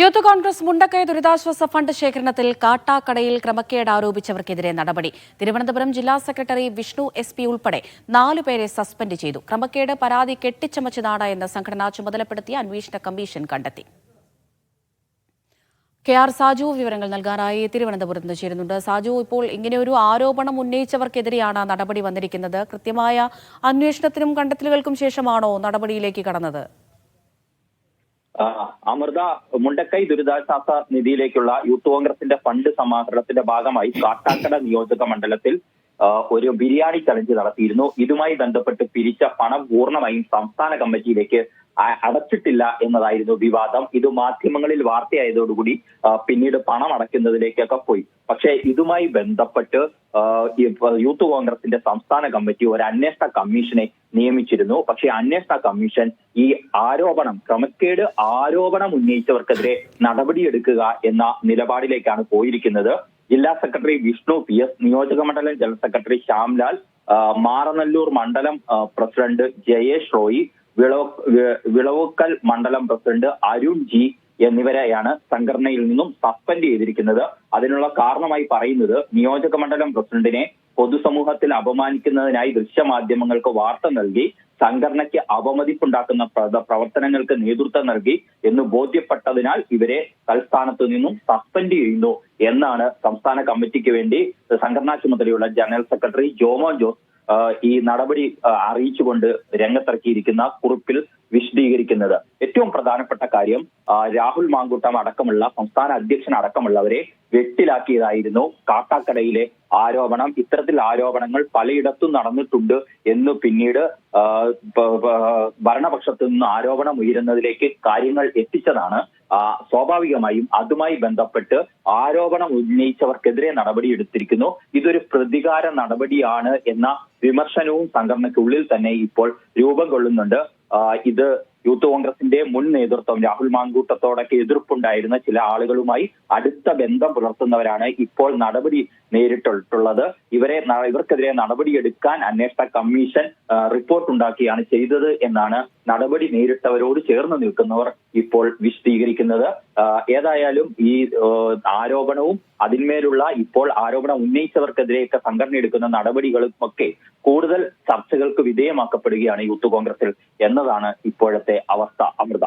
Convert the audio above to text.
Youth Congress Mundakkai ദുരിതാശ്വാസ fund ശേഖരണത്തിൽ കാട്ടാക്കടയിൽ ക്രമക്കേട് ആരോപിച്ചവർക്കെതിരെ നടപടി. തിരുവനന്തപുരം ജില്ലാ സെക്രട്ടറി വിഷ്ണു എസ് പി ഉൾപ്പെടെ നാലുപേരെ സസ്പെൻഡ് ചെയ്തു. ക്രമക്കേട് പരാതി കെട്ടിച്ചമച്ചതാണ് എന്ന് സംഘടന ചുമതലപ്പെടുത്തിയ അന്വേഷണ കമ്മീഷൻ കണ്ടെത്തി. കെ ആർ സാജു വിവരങ്ങൾ നൽകാനായി തിരുവനന്തപുരത്ത് നിന്ന് ചേരുന്നുണ്ട്. സാജു ഇപ്പോൾ ഇങ്ങനെ ഒരു ആരോപണം ഉന്നയിച്ചവർക്കെതിരെയാണ് നടപടി വന്നിരിക്കുന്നത്. കൃത്യമായ അന്വേഷണത്തിനും കണ്ടെത്തലുകൾക്കും ശേഷമാണോ നടപടിയിലേക്ക് കടന്നത്? അമൃത മുണ്ടക്കൈ ദുരിതാശ്വാസ നിധിയിലേക്കുള്ള യൂത്ത് കോൺഗ്രസിന്റെ ഫണ്ട് സമാഹരണത്തിന്റെ ഭാഗമായി കാട്ടാക്കട നിയോജക മണ്ഡലത്തിൽ ഒരു ബിരിയാണി ചലഞ്ച് നടത്തിയിരുന്നു. ഇതുമായി ബന്ധപ്പെട്ട് പിരിച്ച പണം പൂർണമായും സംസ്ഥാന കമ്മിറ്റിയിലേക്ക് അടച്ചിട്ടില്ല എന്നതായിരുന്നു വിവാദം. ഇത് മാധ്യമങ്ങളിൽ വാർത്തയായതോടുകൂടി പിന്നീട് പണം അടയ്ക്കുന്നതിലേക്കൊക്കെ പോയി. പക്ഷേ ഇതുമായി ബന്ധപ്പെട്ട് യൂത്ത് കോൺഗ്രസിന്റെ സംസ്ഥാന കമ്മിറ്റി ഒരു അന്വേഷണ കമ്മീഷനെ നിയമിച്ചിരുന്നു. പക്ഷേ അന്വേഷണ കമ്മീഷൻ ഈ ആരോപണം ക്രമക്കേട് ആരോപണം ഉന്നയിച്ചവർക്കെതിരെ നടപടിയെടുക്കുക എന്ന നിലപാടിലേക്കാണ് പോയിരിക്കുന്നത്. ജില്ലാ സെക്രട്ടറി വിഷ്ണു പി എസ് നിയോജക മണ്ഡലം ജനറൽ സെക്രട്ടറി ശ്യാംലാൽ മാറനല്ലൂർ മണ്ഡലം പ്രസിഡന്റ് ജയേഷ് റോയി വിളവ് വിളവുക്കൽ മണ്ഡലം പ്രസിഡന്റ് അരുൺ ജി എന്നിവരെയാണ് സംഘടനയിൽ നിന്നും സസ്പെൻഡ് ചെയ്തിരിക്കുന്നത്. അതിനുള്ള കാരണമായി പറയുന്നത് നിയോജക മണ്ഡലം പ്രസിഡന്റിനെ പൊതുസമൂഹത്തിൽ അപമാനിക്കുന്നതിനായി ദൃശ്യമാധ്യമങ്ങൾക്ക് വാർത്ത നൽകി സംഘടനയ്ക്ക് അവമതിപ്പുണ്ടാക്കുന്ന പ്ര- പ്രവർത്തനങ്ങൾക്ക് നേതൃത്വം നൽകി എന്ന് ബോധ്യപ്പെട്ടതിനാൽ ഇവരെ തൽസ്ഥാനത്ത് നിന്നും സസ്പെൻഡ് ചെയ്യുന്നു എന്നാണ് സംസ്ഥാന കമ്മിറ്റിക്ക് വേണ്ടി സംഘടനാ ചുമതലയുള്ള ജനറൽ സെക്രട്ടറി ജോമോ ജോസ് ഈ നടപടി അറിയിച്ചുകൊണ്ട് രംഗത്തിറക്കിയിരിക്കുന്ന കുറിപ്പിൽ വിശദീകരിക്കുന്നത്. ഏറ്റവും പ്രധാനപ്പെട്ട കാര്യം രാഹുൽ മാങ്കൂട്ടം അടക്കമുള്ള സംസ്ഥാന അധ്യക്ഷൻ അടക്കമുള്ളവരെ വെട്ടിലാക്കിയതായിരുന്നു കാട്ടാക്കടയിലെ ആരോപണം. ഇത്തരത്തിൽ ആരോപണങ്ങൾ പലയിടത്തും നടന്നിട്ടുണ്ട് എന്ന് പിന്നീട് ഭരണപക്ഷത്തു നിന്ന് ആരോപണം ഉയരുന്നതിലേക്ക് കാര്യങ്ങൾ എത്തിച്ചതാണ് സ്വാഭാവികമായും അതുമായി ബന്ധപ്പെട്ട് ആരോപണം ഉന്നയിച്ചവർക്കെതിരെ നടപടി എടുത്തിരിക്കുന്നു ഇതൊരു പ്രതികാര നടപടിയാണ് എന്ന വിമർശനവും സംഘടനയ്ക്കുള്ളിൽ തന്നെ ഇപ്പോൾ രൂപം കൊള്ളുന്നുണ്ട്. ഇത് യൂത്ത് കോൺഗ്രസിന്റെ മുൻ നേതൃത്വം രാഹുൽ മാങ്കൂട്ടത്തോടൊക്കെ എതിർപ്പുണ്ടായിരുന്ന ചില ആളുകളുമായി അടുത്ത ബന്ധം പുലർത്തുന്നവരാണ് ഇപ്പോൾ നടപടി നേരിട്ടിട്ടുള്ളത് ഇവരെ ഇവർക്കെതിരെ നടപടിയെടുക്കാൻ അന്വേഷണ കമ്മീഷൻ റിപ്പോർട്ട് ഉണ്ടാക്കിയാണ് ചെയ്തത് എന്നാണ് നടപടി നേരിട്ടവരോട് ചേർന്ന് നിൽക്കുന്നവർ ഇപ്പോൾ വിശദീകരിക്കുന്നത്. ഏതായാലും ഈ ആരോപണവും അതിന്മേലുള്ള ഇപ്പോൾ ആരോപണം ഉന്നയിച്ചവർക്കെതിരെയൊക്കെ സംഘടന എടുക്കുന്ന നടപടികളും ഒക്കെ കൂടുതൽ ചർച്ചകൾക്ക് വിധേയമാക്കപ്പെടുകയാണ് യൂത്ത് കോൺഗ്രസിൽ എന്നതാണ് ഇപ്പോഴത്തെ അവസ്ഥ. അമൃത